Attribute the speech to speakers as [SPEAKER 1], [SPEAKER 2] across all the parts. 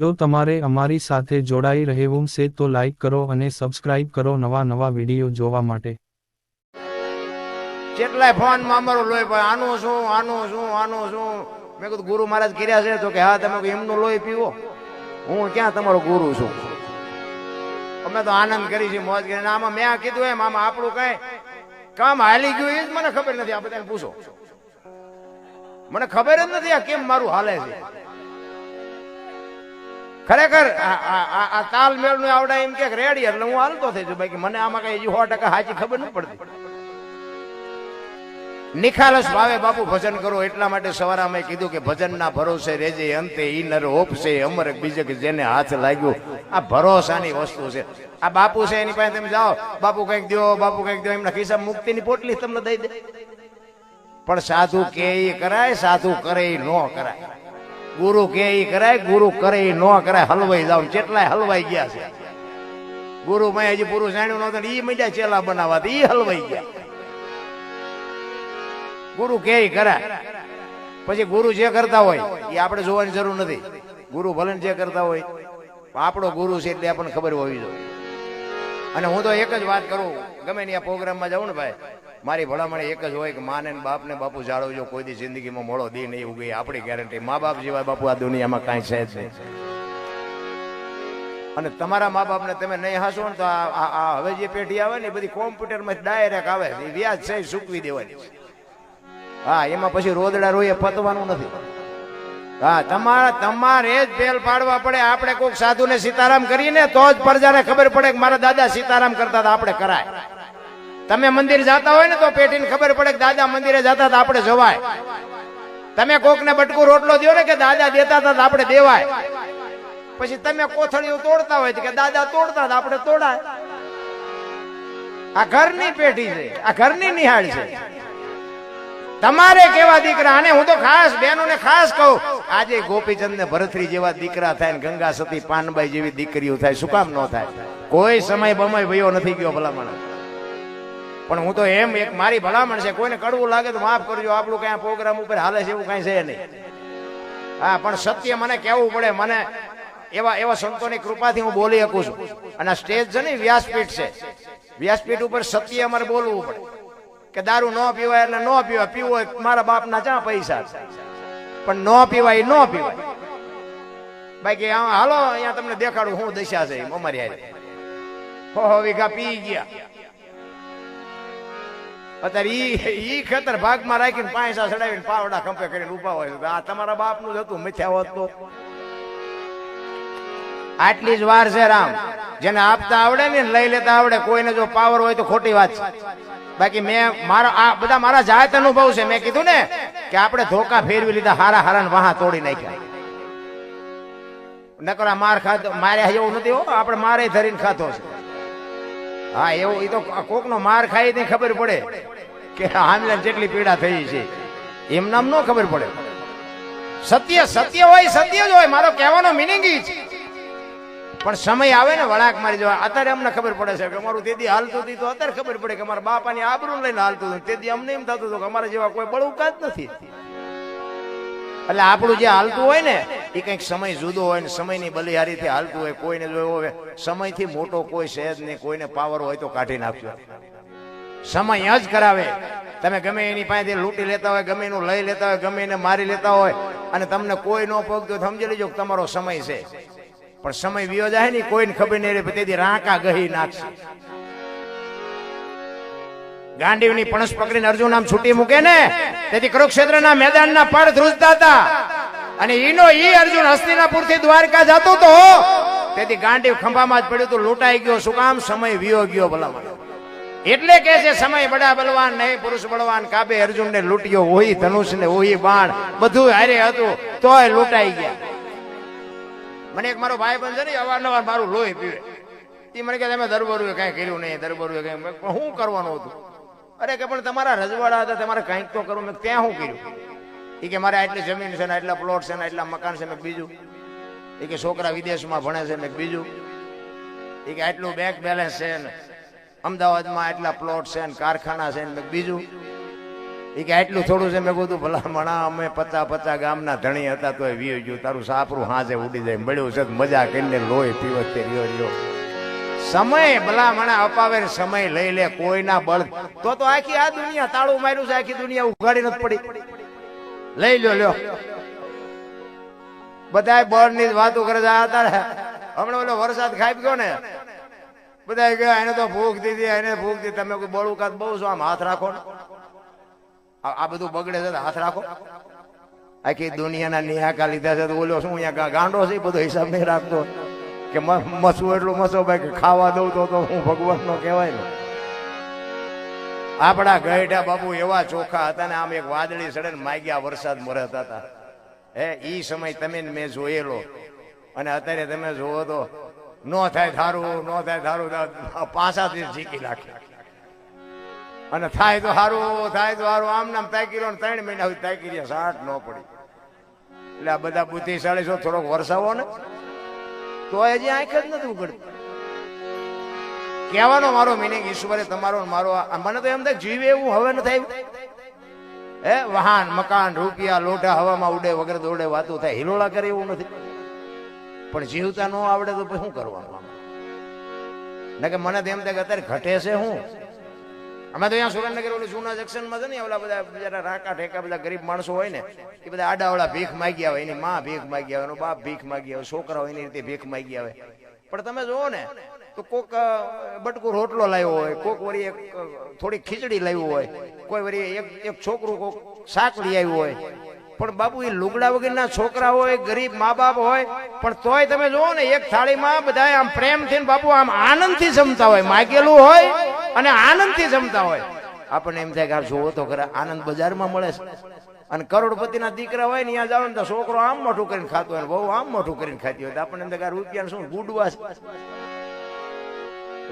[SPEAKER 1] જો તમારે અમારી સાથે જોડાઈ રહેવું છે તો લાઈક કરો અને સબસ્ક્રાઇબ કરો નવા નવા વીડિયો જોવા માટે.
[SPEAKER 2] કેટલાય ફોનમાં અમારું લોહી પણ આનું શું આનું શું આનું શું? મેં કીધું, ગુરુ મહારાજ કર્યા છે તો કે હા, તમે એમનું લોહી પીવો? હું ક્યાં તમારો ગુરુ છું? અમે તો આનંદ કરી છે મોજ કરીને આમાં મેં કીધું એમ, આમાં આપણું કઈ કામ હાલી ગયું એ જ મને ખબર નથી, આ બધાને પૂછો. મને ખબર જ નથી આ કેમ મારું હાલે છે. ખરેખર આ- તાલમેલનું આવડે એમ કે રેડી, એટલે હું હાલતો થઈ છું બાકી મને આમાં કઈ સો ટકા સાચી ખબર નહીં પડતી. નિખાલસ ભાવે બાપુ ભજન કરો, એટલા માટે સવારે અમે કીધું કે ભજનના ભરોસે રેજે, અંતે ઈનર નર ઓપશે અમર બીજે કે જેને હાથ લાગ્યો. આ ભરોસાની વસ્તુ છે. આ બાપુ છે, એની પાસે તમે જાઓ. બાપુ કંઈક દો બાપુ કંઈક દો એમના ખિસ્સા મુક્તિની પોટલી તમને દઈ દે. પણ સાધુ કે એ કરાય, સાધુ કરે એ ન કરાય. ગુરુ કે એ કરાય, ગુરુ કરે એ ન કરાય, હલવાઈ જાવ. કેટલાય હલવાઈ ગયા છે. ગુરુ મેં હજી પૂરું જાણ્યું નહોતું એ ઈ મીડિયા ચેલા બનાવવા એ હલવાઈ ગયા. ગુરુ કે કરાય. પછી ગુરુ જે કરતા હોય એ આપણે જોવાની જરૂર નથી. ગુરુ ભલે જે કરતા હોય. આપણો ગુરુ છે એટલે આપણને ખબર હોવી જોઈએ. અને હું તો એક જ વાત કરું, ગમે ને આ પ્રોગ્રામમાં જાઉં ને ભાઈ મારી ભલામણ એક જ હોય કે માને ને બાપને બાપુ જાળવજો કોઈ દી જિંદગીમાં મોડો દી નહીં ઉગે, આપણી ગેરંટી મા બાપ જેવા બાપુ આ દુનિયામાં કાંઈ છે જ અને તમારા મા બાપને તમે નહીં હાસો ને તો આ હવે જે પેઢી આવે ને બધી કોમ્પ્યુટરમાં ડાયરેક્ટ આવે એ વ્યાજ છે સૂકવી દેવાની. હા, એમાં પછી રોદડા રોઈએ પતવાનું નથી. હા, તમારે તમારે જ પેલ પાડવા પડે. આપણે કોઈક સાધુને સીતારામ કરીને તો જ પ્રજાને ખબર પડે કે મારા દાદા સીતારામ કરતા હતા, આપણે કરાય. તમે મંદિર જાતા હોય ને તો પેટીને ખબર પડે કે દાદા મંદિરે જતા હતા, આપણે જવાય. તમે કોકને બટકું રોટલો દો ને કે દાદા દેતા હતા આપણે દેવાય. પછી તમે કોથળીઓ તોડતા હોય કે દાદા તોડતા હતા, આપણે તોડાય. આ ઘરની પેઢી છે, આ ઘરની નિહાળ છે. તમારે કેવા દીકરા? અને હું તો ખાસ બહેનોને ખાસ કહું. આજે ગોપીચંદ ને ભરતરી જેવા દીકરા થાય ને ગંગા સતી, પાનબાઈ જેવી દીકરીઓ થાય, શું કામ ન થાય? કોઈ સમય બમય ભયો નથી ગયો ભલામણ. પણ હું તો એમ એક મારી ભલામણ છે, કોઈને કડવું લાગે તો માફ કરજો, આપણું કઈ પ્રોગ્રામ ઉપર હાલે છે એવું કઈ છે નહીં. હા, પણ સત્ય મને કહેવું પડે, મને એવા એવા સંતોની કૃપાથી હું બોલી શકું છું. અને સ્ટેજ છે ને વ્યાસપીઠ છે. વ્યાસપીઠ ઉપર સત્ય અમારે બોલવું પડે. કે દારૂ ન પીવાય એટલે ન પીવાય, પીવો મારા બાપના ચા પૈસા. પણ ન પીવાય ન પીવાય. બાકી હાલો, અહીંયા તમને દેખાડું શું દશા છે અમારી હારે. હો હો, વીઘા પી ગયા. અત્યારે ઈ ઈ ખેતર ભાગમાં રાખીને પાંચા ચડાવીને પાવડા ખંપે કરીને ઊભા હોય. આ તમારા બાપનું જ હતું, મિથ્યા હોત તો. આટલી જ વાર છે રામ. જેને આપતા આવડે ને લઈ લેતા આવડે. કોઈને જો પાવર હોય તો ખોટી વાત છે. બાકી મેં મારા આ બધા મારા જાત અનુભવ છે. મેં કીધું ને કે આપણે ધોકા ફેરવી લીધા, હારા હારા વાહા તોડી નાખ્યા. નકર માર ખાતો મારે એવું નથી હો, આપણે મારે ધરીને ખાતો છે. હા, એવું એ તો કોકનો માર ખાઈ ને ખબર પડે. કે આમલા જેટલી પીડા થઈ છે, એમ નામ નો ખબર પડે. સત્ય સત્ય હોય, સત્ય જ હોય, મારો કહેવાનો મિનિંગ છે. પણ સમય આવે ને વળાક મારી જવા અત્યારે અમને ખબર પડે છે કે અમારું તેદી હાલતું હતી તો અત્યારે ખબર પડે કે અમારા બાપાની આબરૂ લઈને હાલતું હતું. તેદી અમને એમ થતું હતું કે અમારા જેવા કોઈ બળુકા જ નથી. એટલે આપણું જે હાલતું હોય ને, એ કંઈક સમય જુદો હોય ને, સમયની બલિહારીથી હાલતું હોય, કોઈને જો હોય, સમયથી મોટો કોઈ શહેર નહીં, કોઈને પાવર હોય તો કાઢી નાખજો. સમય જ કરાવે. તમે ગમે એની પાસેથી લૂંટી લેતા હોય, ગમે એનું લઈ લેતા હોય, ગમે એને મારી લેતા હોય, અને તમને કોઈ ન પગતો સમજી લેજો તમારો સમય છે. પણ સમય વિયો જાય ને, કોઈને ખબર નહીં રહે તેથી રાંકા ગહી નાખશે. ગાંડીવની પણસ પકડીને અર્જુન આમ છૂટી મૂકે ને, તેથી કુરુક્ષેત્રના મેદાનના પડ ધ્રુજતા હતા. અને ઈનો ઈ અર્જુન હસ્તિનાપુરથી દ્વારકા જતો તો, તેથી ગાંડીવ ખંભામાં જ પડ્યું તો લૂંટાઈ ગયો. શું કામ? સમય વિયો ગયો ભલામણ. એટલે કે છે, સમય બડા બલવાન નહીં, પુરુષ બળવાન. કાબે અર્જુન ને લૂંટ્યો, ઓહી ધનુષ ને ઓહી બાણ, બધું હારે હતું, તોય લૂંટાઈ ગયા. મને એક મારો ભાઈ બંધ છે ને અવારનવાર મારું લોહી પીવે. એ મને કે તમે દરબારુએ કઈ કર્યું નહીં, દરબારુએ કઈ. શું કરવાનું હતું? અરે કે, પણ તમારા રજવાડા હતા, તમારે કંઈક તો કરવું. મેં ત્યાં શું કર્યું? એ કે, મારે આટલી જમીન છે ને, આટલા પ્લોટ છે ને, આટલા મકાન છે મેં બીજું. એ કે, છોકરા વિદેશમાં ભણે છે મેં બીજું. એ કે, આટલું બેંક બેલેન્સ છે ને. અમદાવાદમાં આટલા પ્લોટ છે ને કારખાના છે ને બીજું? એ કે આટલું થોડું છે મેં કીધું, ભલા મણા, અમે પચા પચા ગામના ધણી હતા તો વીવ ગયું. તારું સાપરું હાજે ઉડી જાય. મળ્યું છે મજા કરીને લોહી પીવતે રહ્યો રહ્યો સમય, ભલા મણા, અપાવે સમય લઈ લે, કોઈના બળ. તો તો આખી આ દુનિયા તાળું માર્યું છે, આખી દુનિયા ઉઘાડી નથી પડી. લઈ લ્યો લ્યો. બધા બળની વાતો કરે છે. આ હમણાં ઓલો વરસાદ ખાઈ ગયો ને. બધા ગયા એને તો ભૂખ દીધી એને ભૂખ દીધી. તમે કોઈ બળું કાત બહુ છો આમ હાથ રાખો આ બધું બગડે છે હાથ રાખો. આખી દુનિયાના નિહાકા લીધા છે તો ઓલો શું અહીંયા ગાંડો છે બધો હિસાબ નહીં રાખતો. કે મસું એટલું મસો ભાઈ કે ખાવા દઉં તો તો હું ભગવાન નો કહેવાય ને. આપણા ગયઢા બાપુ એવા ચોખા હતા ને આમ એક વાદળી સડે ને માગ્યા વરસાદ મરતા હતા. હે, ઈ સમય તમે મેં જોયેલો. અને અત્યારે તમે જોવો તો નો થાય ધારું, નો થાય ધારું પાસા જીકી નાખે. અને થાય તો સારું થાય તો સારું આમ નામ તાકી રહ્યો ત્રણ મહિના સુધી તાકી રહ્યા, સાઠ ન પડી. એટલે આ બધા બુદ્ધિશાળી છો, થોડોક વરસાવો ને. તો હજી આંખ જ નથી ઉગડતી કહેવાનો મારો મિનિંગ ઈશ્વરે તમારો મારો મને તો એમ થાય જીવે એવું હવે ન થાય હે, વાહન, મકાન, રૂપિયા લોટા હવામાં ઉડે વગર દોડે વાતું થાય. હિલોળા કરે એવું નથી. પણ જીવતા ન આવડે તો શું કરવાનું? ને કે મને તો એમ થાય કે અત્યારે ઘટે છે હું અમે તો અહીંયા સુરેન્દ્રનગર ઓલું જૂના જંકશનમાં છે ને, ઓલા બધા બિચારા રાકા ઠેકા બધા ગરીબ માણસો હોય ને, એ બધા આડાવાળા ભીખ માગ્યા હોય એની માં ભીખ માગ્યા હોય એનો બાપ ભીખ માગ્યા હોય છોકરાઓ એની રીતે ભીખ માગ્યા હોય પણ તમે જુઓ ને, તો કોક બટકું રોટલો લાવ્યો હોય, કોક વળી એક થોડી ખીચડી લાવ્યું હોય, કોઈ વળી એક એક છોકરું કોક શાક લઈ આવ્યું હોય પણ બાપુ, એ લુગડા વગરના છોકરા હોય, ગરીબ મા બાપ હોય, પણ તોય તમે જોવો ને, એક થાળીમાં બધા આમ પ્રેમથી ને બાપુ આમ આનંદથી જમતા હોય. માગેલું હોય અને આનંદથી જમતા હોય. આપણને એમ થાય કે જોવો તો ખરા, આનંદ બજારમાં મળે છે. અને કરોડપતિના દીકરા હોય ને, ત્યાં જાવ ને, તો છોકરો આમ મોટું કરીને ખાતો હોય બહુ આમ મોટું કરીને ખાતી હોય. આપણને એમ થાય રૂપિયા શું ગુડવા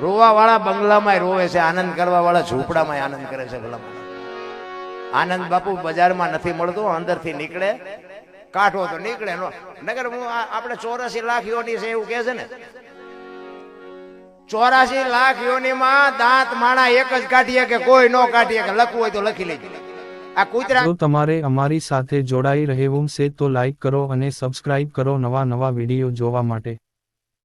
[SPEAKER 2] રોવા વાળા બંગલામાં રોવે છે, આનંદ કરવા વાળા ઝૂંપડામાં આનંદ કરે છે ભલામાં આનંદ બાપુ બજારમાં નથી મળતો, અંદરથી નીકળે. કાઢો તો નીકળે. નગર હું આપણે ચોરાસી લાખ યોની છે એવું કે છે ને. ચોરાસી લાખ યોનીમાં દાંત માણા એક જ કાઢીએ કે કોઈ નો કાઢીએ કે લખવું હોય તો લખી લેજો. આ કૂતરા
[SPEAKER 1] તમારે અમારી સાથે જોડાઈ રહેવું છે તો લાઈક કરો અને સબસ્ક્રાઇબ કરો નવા નવા વીડિયો જોવા માટે.